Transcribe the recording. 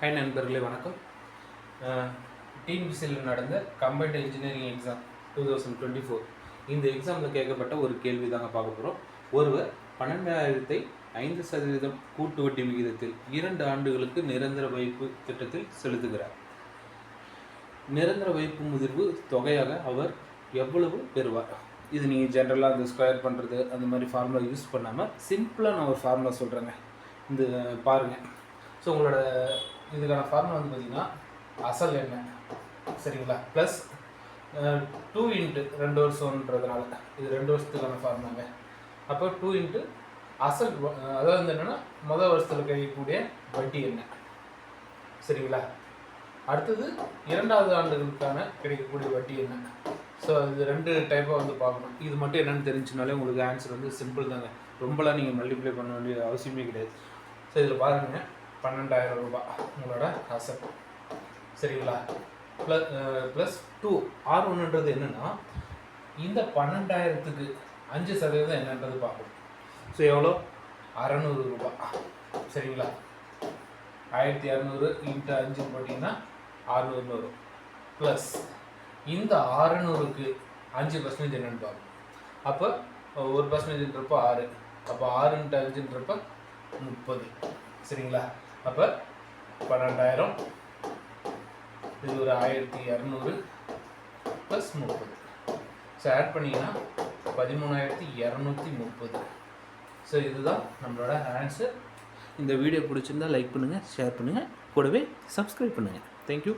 High நண்பர்களே வணக்கம். டிஎன்பிசியில் நடந்த combined engineering exam two thousand twenty four இந்த எக்ஸாமில் கேட்கப்பட்ட ஒரு கேள்வி தாங்க பார்க்க போகிறோம் ஒருவர் பன்னெண்டாயிரத்தை ஐந்து சதவீதம் கூட்டு வட்டி விகிதத்தில் இரண்டு ஆண்டுகளுக்கு நிரந்தர வைப்பு திட்டத்தில் செலுத்துகிறார். நிரந்தர வைப்பு முதிர்வு தொகையாக அவர் எவ்வளவு பெறுவார்? இது நீங்கள் ஜென்ரலாக அந்த ஸ்கொயர் பண்ணுறது அந்த மாதிரி ஃபார்முலா யூஸ் பண்ணாமல் சிம்பிளாக நான் ஒரு ஃபார்முலா சொல்கிறேங்க இந்த பாருங்கள் ஸோ உங்களோட இதுக்கான ஃபார்முலா வந்து பார்த்திங்கன்னா அசல் என்ன சரிங்களா? ப்ளஸ் டூ இன்ட்டு ரெண்டு வருஷம்ன்றதுனால இது ரெண்டு வருஷத்துக்கான ஃபார்முலாங்க அப்போ டூ இன்ட்டு அசல் அதாவது வந்து என்னென்னா மொதல் வருஷத்தில் கிடைக்கக்கூடிய வட்டி என்ன சரிங்களா? அடுத்தது இரண்டாவது ஆண்டுகளுக்கான கிடைக்கக்கூடிய வட்டி என்ன ஸோ இது ரெண்டு டைப்பாக வந்து பார்க்கணும். இது மட்டும் என்னென்னு தெரிஞ்சுனாலே உங்களுக்கு ஆன்சர் வந்து சிம்பிள் தாங்க. ரொம்பலாம் நீங்கள் மல்டிப்ளை பண்ண வேண்டிய அவசியமே கிடையாது. ஸோ இதில் பாருங்க. பன்னெண்டாயிரம் ரூபாய் உங்களோட அசட் சரிங்களா? ப்ளஸ் ப்ளஸ் டூ ஆர் ஒன்றுன்றது என்னென்னா இந்த பன்னெண்டாயிரத்துக்கு அஞ்சு சதவீதம் என்னன்றது பார்க்கணும் ஸோ எவ்வளோ? அறநூறு ரூபாய் சரிங்களா? ஆயிரத்தி இரநூறு இன்ட்டு அஞ்சு போட்டிங்கன்னா அறுநூறுநூறு வரும். ப்ளஸ் இந்த அறநூறுக்கு அஞ்சு பர்சன்டேஜ் என்னென்னு பார்ப்போம். அப்போ ஒரு பர்சன்டேஜ்ன்றப்போ ஆறு. அப்போ ஆறுன்ட்டு அஞ்சுன்றப்போ முப்பது. சரிங்களா? அப்போ பன்னெண்டாயிரம். இது ஒரு ஆயிரத்தி இரநூறு ப்ளஸ் முப்பது. ஸோ ஆட் பண்ணிங்கன்னா பதிமூணாயிரத்தி இரநூத்தி முப்பது. ஸோ இதுதான் நம்மளோட ஆன்சர் இந்த வீடியோ பிடிச்சிருந்தா லைக் பண்ணுங்கள் ஷேர் பண்ணுங்கள் கூடவே சப்ஸ்கிரைப் பண்ணுங்கள் தேங்க்யூ